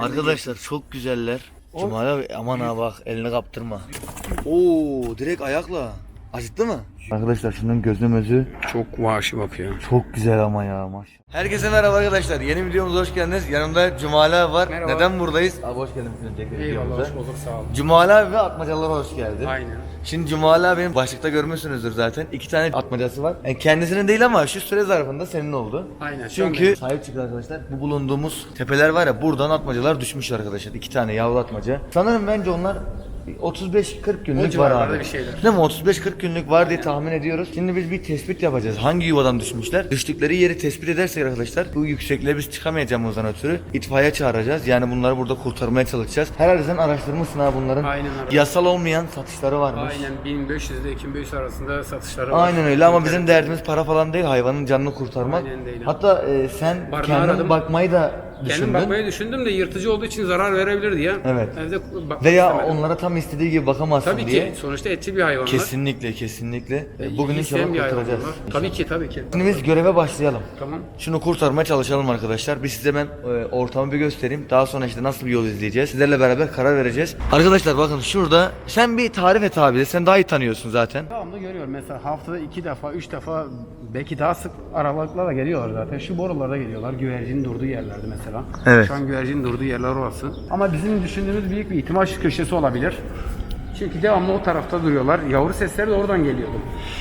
Arkadaşlar çok güzeller. Cemal abi aman ha bak elini kaptırma. Oo direkt ayakla. Acıttı mı? Arkadaşlar şunun gözü özü Çok vahşi bakıyor. çok güzel ama ya maşallah. Herkese merhaba arkadaşlar. Yeni videomuza hoş geldiniz. Yanımda Cumali abi var. Merhaba. Neden buradayız? Abi hoş geldin öncelikle Eyvallah videomuza. hoş bulduk sağ ol. Cumali abi ve atmacalara hoş geldin. Aynen. Şimdi Cumali abinin başlıkta görmüşsünüzdür zaten. İki tane atmacası var. Yani kendisinin değil ama şu süre zarfında senin oldu. Aynen, şu an Çünkü benim. sahip çıktı arkadaşlar. Bu bulunduğumuz tepeler var ya buradan atmacalar düşmüş arkadaşlar. İki tane yavru atmaca. Sanırım bence onlar 35-40 günlük var civarlarda abi. bir şeyler. Değil mi? 35-40 günlük var diye tahmin ediyoruz. Şimdi biz bir tespit yapacağız. Hangi yuvadan düşmüşler? Düştükleri yeri tespit edersek arkadaşlar bu yüksekliğe biz çıkamayacağımızdan ötürü itfaiye çağıracağız. Yani bunları burada kurtarmaya çalışacağız. Herhalde sen araştırmışsın ha bunların. Aynen öyle. Yasal olmayan satışları varmış. Aynen 1500 ile 2500 arasında satışları var. Aynen öyle ama bizim derdimiz para falan değil hayvanın canını kurtarmak. Aynen değil. Hatta e, sen Barınağı kendin aradım. bakmayı da Kendim düşündün. bakmayı düşündüm de yırtıcı olduğu için zarar verebilir diye. Evet. Evde bakmak Veya istemedim. onlara tam istediği gibi bakamazsın Tabii diye. ki sonuçta etçi bir hayvanlar. Kesinlikle kesinlikle. E, Bugün ilgi inşallah isteyen bir kurtaracağız. hayvanlar. Tabii ki tabii ki. Şimdi biz göreve başlayalım. Tamam. Şunu kurtarmaya çalışalım arkadaşlar. Biz size ben e, ortamı bir göstereyim. Daha sonra işte nasıl bir yol izleyeceğiz. Sizlerle beraber karar vereceğiz. Arkadaşlar bakın şurada sen bir tarif et abi. Sen daha iyi tanıyorsun zaten. Devamlı görüyorum mesela haftada iki defa, üç defa belki daha sık aralıklarla geliyorlar zaten. Şu borularda geliyorlar. Güvercinin durduğu yerlerde mesela. Evet. Şu an güvercinin durduğu yerler orası. Ama bizim düşündüğümüz büyük bir ihtimal şu köşesi olabilir. Çünkü devamlı o tarafta duruyorlar. Yavru sesleri de oradan geliyordu.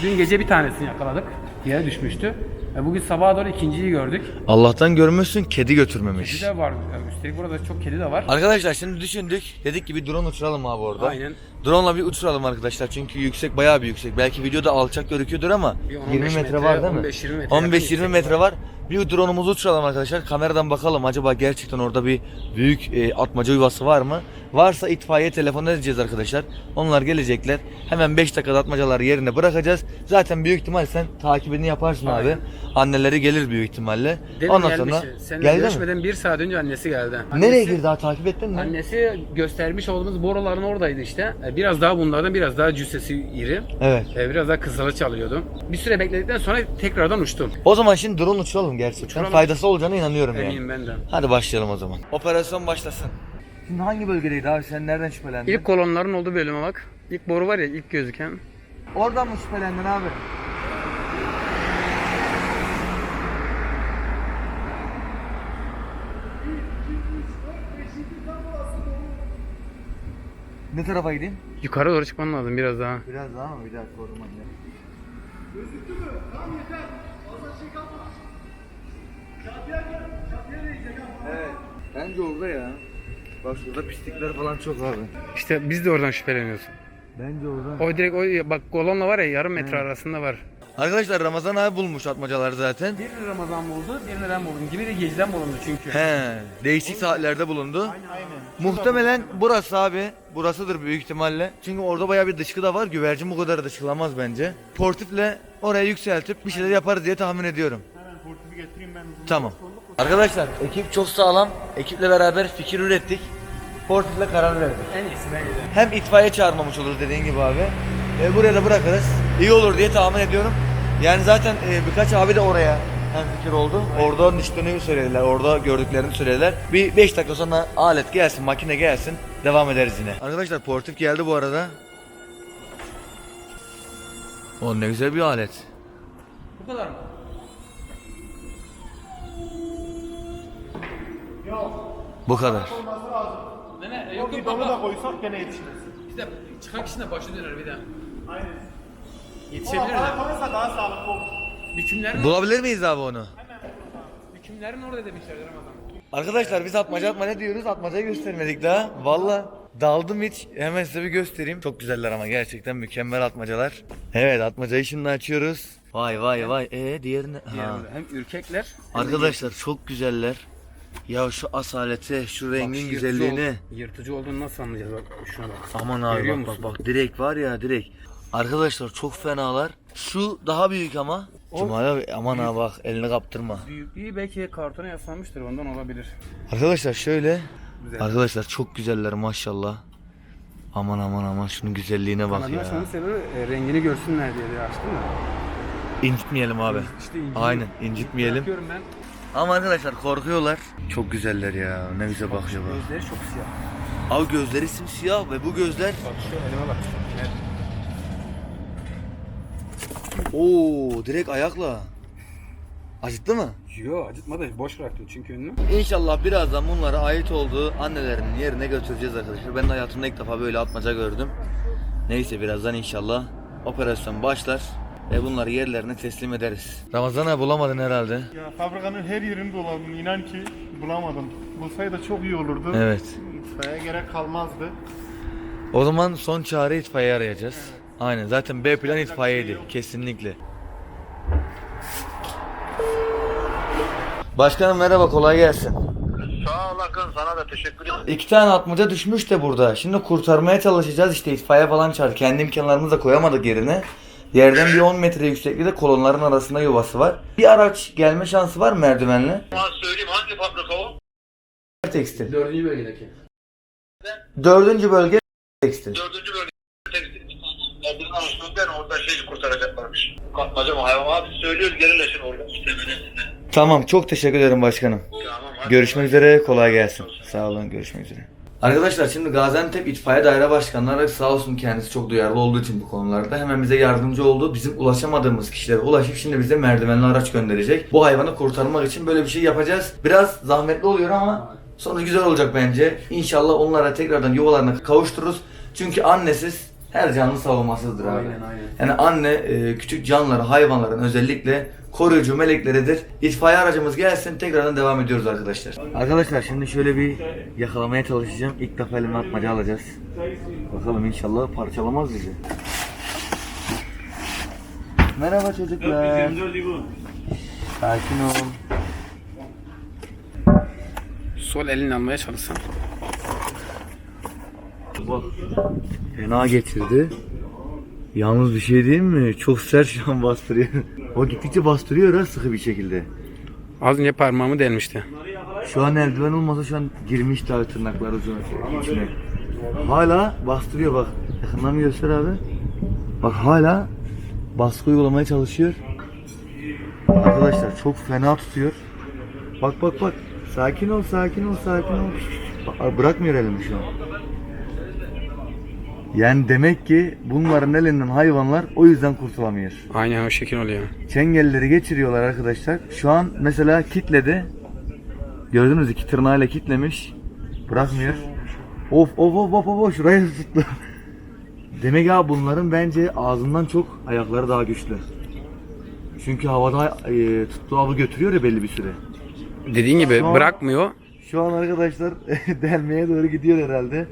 Dün gece bir tanesini yakaladık. Yere düşmüştü. E bugün sabaha doğru ikinciyi gördük. Allah'tan görmüşsün kedi götürmemiş. Bir de var. Üstelik burada çok kedi de var. Arkadaşlar şimdi düşündük. Dedik ki bir drone uçuralım abi orada. Aynen. Drone'la bir uçuralım arkadaşlar çünkü yüksek bayağı bir yüksek. Belki videoda alçak gözüküyordur ama Bir 10-15 20 metre, metre, var değil mi? 15-20 metre yakın 15-20 yüksek metre var. Bir drone'umuzu uçuralım arkadaşlar. Kameradan bakalım acaba gerçekten orada bir büyük e, atmaca yuvası var mı? Varsa itfaiye telefon edeceğiz arkadaşlar. Onlar gelecekler. Hemen 5 dakikada atmacaları yerine bırakacağız. Zaten büyük ihtimal sen takibini yaparsın abi. Anneleri gelir büyük ihtimalle. Demin Ondan gelmiş. sonra Seninle geldi mi? görüşmeden bir saat önce annesi geldi. Nereye Annesi- girdi daha takip ettin mi? Annesi göstermiş olduğumuz boruların oradaydı işte. E, Biraz daha bunlardan biraz daha cüssesi iri. Evet. E, Biraz daha kızılı çalıyordu. Bir süre bekledikten sonra tekrardan uçtum. O zaman şimdi drone uçuralım gerçekten. Uçuralım. Faydası olacağına inanıyorum yani. Eminim ben de. Hadi başlayalım o zaman. Operasyon başlasın. Şimdi hangi bölgedeydi abi? Sen nereden şüphelendin? İlk kolonların olduğu bölüme bak. İlk boru var ya ilk gözüken. Oradan mı şüphelendin abi? Ne tarafa gideyim? Yukarı doğru çıkman lazım biraz daha. Biraz daha mı? Bir dakika o zaman ya. Evet. Bence orada ya. Bak şurada pislikler falan çok abi. İşte biz de oradan şüpheleniyoruz. Bence orada. O direkt o bak kolonla var ya yarım metre arasında var. Arkadaşlar Ramazan abi bulmuş atmacaları zaten. Birini Ramazan buldu, birini ben buldum. Gibi de geceden bulundu çünkü. He, değişik saatlerde bulundu. Muhtemelen burası abi. Burasıdır büyük ihtimalle. Çünkü orada bayağı bir dışkı da var. Güvercin bu kadar dışkılamaz bence. Portifle oraya yükseltip bir şeyler yaparız diye tahmin ediyorum. Tamam. Arkadaşlar ekip çok sağlam. Ekiple beraber fikir ürettik. Portifle karar verdik. En iyisi bence de. Hem itfaiye çağırmamış olur dediğin gibi abi. E, buraya da bırakırız. İyi olur diye tahmin ediyorum. Yani zaten e, birkaç abi de oraya hem fikir oldu. Orada düştüğünü söylediler. Orada gördüklerini söylediler. Bir 5 dakika sonra alet gelsin, makine gelsin. Devam ederiz yine. Arkadaşlar portif geldi bu arada. O ne güzel bir alet. Bu kadar mı? Bu kadar. Ne ne? Yok yok Onu baba. da koysak gene yetişmez. İşte çıkan kişinin başı döner bir daha. Aynen. Yetişebilir Ama bana de. koyarsa daha sağlıklı olur. Bükümlerin, Bulabilir miyiz abi onu? bükümlerin orada demişlerdi Ramazan. Arkadaşlar biz atmaca atma ne diyoruz? Atmacayı göstermedik daha. Valla daldım hiç. Hemen size bir göstereyim. Çok güzeller ama gerçekten mükemmel atmacalar. Evet atmacayı şimdi açıyoruz. Vay vay vay. Ee diğerini... Ha. Hem ürkekler. hem de Arkadaşlar çok güzeller. Ya şu asaleti, şu Bak, rengin yırtıcı güzelliğini. ol- yırtıcı olduğunu nasıl anlayacağız bak şuna bak. Aman abi Görüyor bak bak musun? bak. Direkt var ya direkt. Arkadaşlar çok fenalar. Şu daha büyük ama. Cemal abi aman abi bak elini kaptırma. Büyüklüğü belki kartona yaslanmıştır ondan olabilir. Arkadaşlar şöyle. Güzel. Arkadaşlar çok güzeller maşallah. Aman aman aman şunun güzelliğine bak Kanadını ya. açmanın sebebi e, rengini görsünler diye açtım da. İncitmeyelim abi. İşte Aynen incitmeyelim. Bırakıyorum ben. Ama arkadaşlar korkuyorlar. Çok güzeller ya. Ne güzel bak. Gözleri çok siyah. Abi gözleri simsiyah ve bu gözler Bak şu elime bak. Oo direkt ayakla. Acıttı mı? Yo acıtmadı. Boş bıraktım çünkü önünü. İnşallah birazdan bunlara ait olduğu annelerinin yerine götüreceğiz arkadaşlar. Ben de hayatımda ilk defa böyle atmaca gördüm. Neyse birazdan inşallah operasyon başlar ve bunları yerlerine teslim ederiz. Ramazan abi bulamadın herhalde. Ya fabrikanın her yerini doladım. İnan ki bulamadım. Bulsaydı çok iyi olurdu. Evet. İtfaiye gerek kalmazdı. O zaman son çare itfaiye arayacağız. Aynen zaten B plan itfaiyeydi kesinlikle. Başkanım merhaba kolay gelsin. Sağ ol Akın sana da teşekkür ederim. İki tane atmaca düşmüş de burada. Şimdi kurtarmaya çalışacağız işte itfaiye falan çağır. Kendi imkanlarımızı da koyamadık yerine. Yerden bir 10 metre yükseklikte kolonların arasında yuvası var. Bir araç gelme şansı var mı merdivenle? Ama söyleyeyim hangi fabrika o? Tekstil. Dördüncü bölgedeki. Dördüncü bölge tekstil. Dördüncü bölge. Kadının arasında ben orada şeyi kurtaracaklarmış. Katmaca mı hayvan abi söylüyoruz gerilesin orada. Tamam çok teşekkür ederim başkanım. Tamam hadi. Görüşmek üzere kolay gelsin. Sağ olun görüşmek üzere. Arkadaşlar şimdi Gaziantep İtfaiye Daire Başkanları sağ olsun kendisi çok duyarlı olduğu için bu konularda hemen bize yardımcı oldu. Bizim ulaşamadığımız kişilere ulaşıp şimdi bize merdivenli araç gönderecek. Bu hayvanı kurtarmak için böyle bir şey yapacağız. Biraz zahmetli oluyor ama sonu güzel olacak bence. İnşallah onlara tekrardan yuvalarına kavuştururuz. Çünkü annesiz her canlı savunmasızdır abi. Aynen, aynen. Yani anne e, küçük canlıları, hayvanların özellikle koruyucu melekleridir. İtfaiye aracımız gelsin tekrardan devam ediyoruz arkadaşlar. Arkadaşlar şimdi şöyle bir yakalamaya çalışacağım. İlk defa elime atmaca alacağız. Bakalım inşallah parçalamaz bizi. Merhaba çocuklar. Sakin ol. Sol elini almaya çalışsan. Bak. Fena getirdi. Yalnız bir şey değil mi? Çok sert şu an bastırıyor. o gittikçe bastırıyor ha sıkı bir şekilde. Az önce parmağımı delmişti. Şu an eldiven olmasa şu an girmiş daha tırnaklar uzun içine. Hala bastırıyor bak. Yakından bir göster abi. Bak hala baskı uygulamaya çalışıyor. Arkadaşlar çok fena tutuyor. Bak bak bak. Sakin ol, sakin ol, sakin ol. Bak, bırakmıyor elimi şu an. Yani demek ki bunların elinden hayvanlar o yüzden kurtulamıyor. Aynen o şekil oluyor. Çengelleri geçiriyorlar arkadaşlar. Şu an mesela kitledi. Gördünüz iki tırnağıyla kitlemiş. Bırakmıyor. Of of of of of şuraya tuttu. Demek ya bunların bence ağzından çok ayakları daha güçlü. Çünkü havada e, tuttuğu avı götürüyor ya belli bir süre. Dediğin gibi Şu an- bırakmıyor. Şu an arkadaşlar delmeye doğru gidiyor herhalde.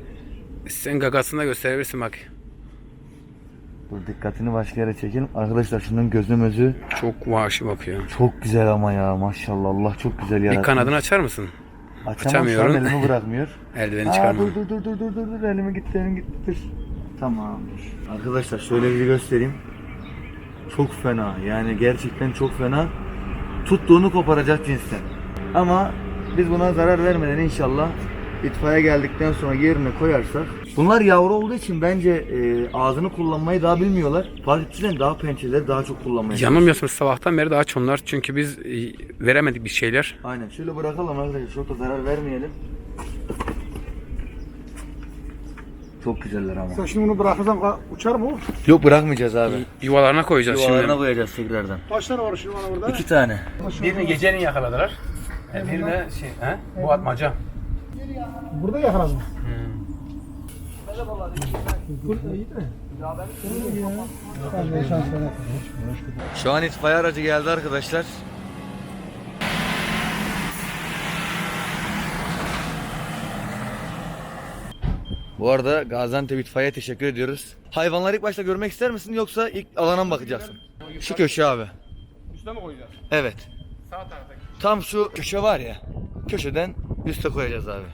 Sen gagasını da gösterebilirsin bak. Dur dikkatini başka yere çekelim. Arkadaşlar şunun gözü mözü Çok vahşi bakıyor. çok güzel ama ya maşallah Allah çok güzel Bir yaratmış. kanadını açar mısın? Açamam şu açamıyorum. an elimi bırakmıyor. Eldiveni çıkarma. dur dur dur dur dur dur elime gitti elime gitti dur. Tamam. Arkadaşlar şöyle bir göstereyim. Çok fena yani gerçekten çok fena. Tuttuğunu koparacak cinsten. Ama biz buna zarar vermeden inşallah itfaiye geldikten sonra yerine koyarsak. Bunlar yavru olduğu için bence e, ağzını kullanmayı daha bilmiyorlar. Fark ettiysen daha pençeleri daha çok kullanmayı. Yanılmıyorsun sabahtan beri daha aç onlar. Çünkü biz e, veremedik bir şeyler. Aynen şöyle bırakalım arkadaşlar çok da zarar vermeyelim. Çok güzeller ama. Sen şimdi bunu bırakırsan uçar mı o? Yok bırakmayacağız abi. Yuvalarına koyacağız Yuvalarına şimdi. koyacağız tekrardan. Kaç tane var şimdi bana burada? İki tane. Birini gecenin yakaladılar. E, Birine şey, he? bu atmaca. Burada yakaladın. Şu an itfaiye aracı geldi arkadaşlar. Bu arada Gaziantep itfaiye teşekkür ediyoruz. Hayvanları ilk başta görmek ister misin yoksa ilk alana mı bakacaksın? Şu köşe abi. Üstüne mi koyacağız? Evet. Sağ taraftaki. Tam şu köşe var ya. Köşeden üste koyacağız abi.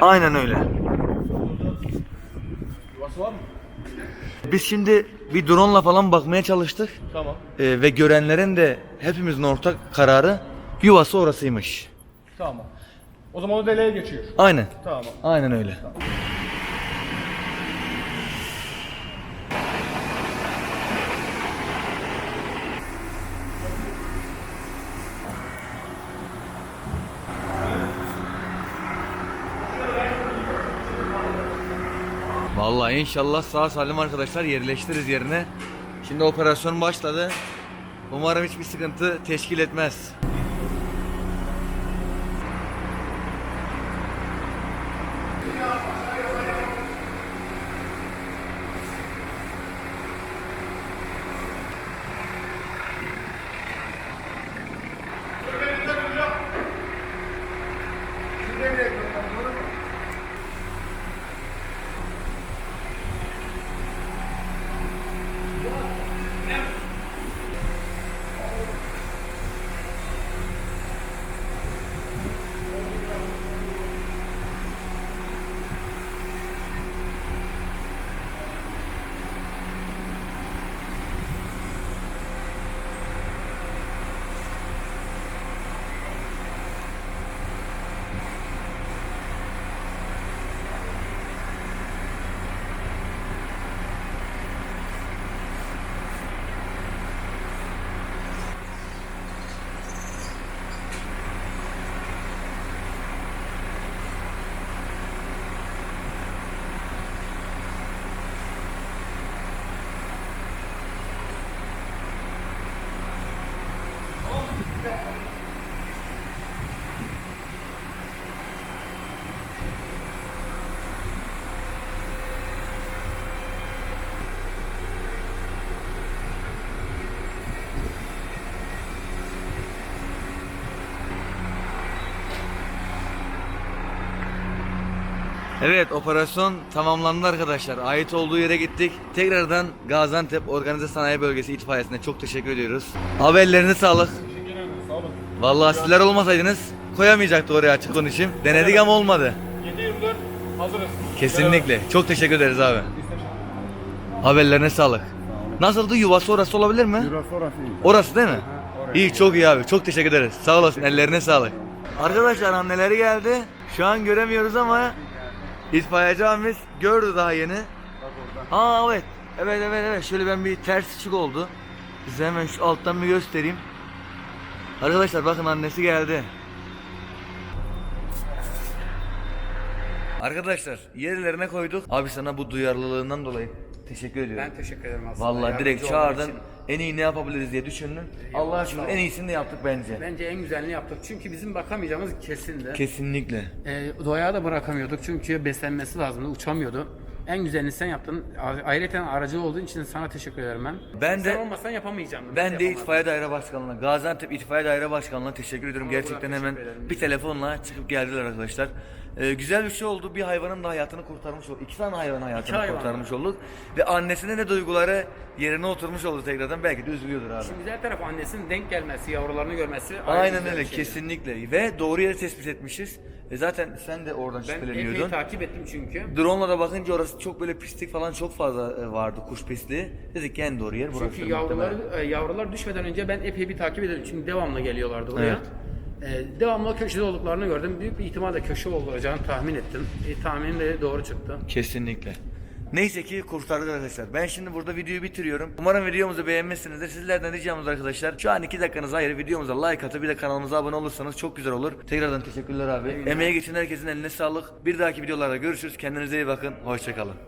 Aynen öyle. Yuvası var mı? Biz şimdi bir drone'la falan bakmaya çalıştık. Tamam. Ee, ve görenlerin de hepimizin ortak kararı yuvası orasıymış. Tamam. O zaman o deliğe geçiyor. Aynen. Tamam. Aynen öyle. Vallahi inşallah sağ salim arkadaşlar yerleştiririz yerine. Şimdi operasyon başladı. Umarım hiçbir sıkıntı teşkil etmez. Evet operasyon tamamlandı arkadaşlar. Ait olduğu yere gittik. Tekrardan Gaziantep Organize Sanayi Bölgesi itfaiyesine çok teşekkür ediyoruz. Abi ellerine sağlık. Teşekkür ederim. Sağ olun. Vallahi sizler olmasaydınız koyamayacaktı oraya açık konuşayım. Denedik ama olmadı. 724 hazırız. Kesinlikle. Çok teşekkür ederiz abi. Haberlerine sağlık. Nasıldı yuvası orası olabilir mi? Burası orası iyi. Orası değil mi? İyi çok iyi abi. Çok teşekkür ederiz. Sağ olasın. Ellerine sağlık. Arkadaşlar anneleri geldi. Şu an göremiyoruz ama itfaiyeci abimiz gördü daha yeni. Aa evet. Evet evet evet. Şöyle ben bir ters ışık oldu. Size hemen şu alttan bir göstereyim. Arkadaşlar bakın annesi geldi. Arkadaşlar yerlerine koyduk. Abi sana bu duyarlılığından dolayı teşekkür ediyorum. Ben teşekkür ederim aslında. Vallahi direkt çağırdın. En iyi ne yapabiliriz diye düşündün. Allah'a şükür en iyisini de yaptık bence. Bence en güzelini yaptık. Çünkü bizim bakamayacağımız kesindi. Kesinlikle. E, doğaya da bırakamıyorduk çünkü beslenmesi lazımdı, uçamıyordu. En güzelini sen yaptın. Ayrıca aracı olduğun için sana teşekkür ederim ben. Ben de- Sen olmasan yapamayacağım. Ben de itfaiye daire başkanlığına, Gaziantep itfaiye daire başkanlığına teşekkür ediyorum. Ona Gerçekten hemen teşekkür bir telefonla çıkıp geldiler arkadaşlar. Ee, güzel bir şey oldu. Bir hayvanın da hayatını kurtarmış olduk. İki tane hayvanın hayatını hayvan. kurtarmış olduk. Ve annesinin de duyguları yerine oturmuş oldu tekrardan. Belki de üzülüyordur abi. Şimdi güzel taraf annesinin denk gelmesi, yavrularını görmesi. Aynen öyle şey. kesinlikle. Ve doğru yeri tespit etmişiz. E zaten sen de oradan Ben epey şüpheleniyordun. takip ettim çünkü. Drone'la da bakınca orası çok böyle pislik falan çok fazla e, vardı kuş pisliği. Dedik ki en doğru yer burası. Çünkü yavrular, e, yavrular düşmeden önce ben epey bir takip ediyordum. Çünkü devamlı geliyorlardı oraya. E, devamlı o köşede olduklarını gördüm. Büyük bir ihtimalle köşe olacağını tahmin ettim. E, tahminim de doğru çıktı. Kesinlikle. Neyse ki kurtardık arkadaşlar. Ben şimdi burada videoyu bitiriyorum. Umarım videomuzu beğenmişsinizdir. Sizlerden ricamız arkadaşlar. Şu an 2 dakikanızı ayırıp videomuza like atıp bir de kanalımıza abone olursanız çok güzel olur. Tekrardan teşekkürler abi. Emeğe geçen herkesin eline sağlık. Bir dahaki videolarda görüşürüz. Kendinize iyi bakın. Hoşçakalın.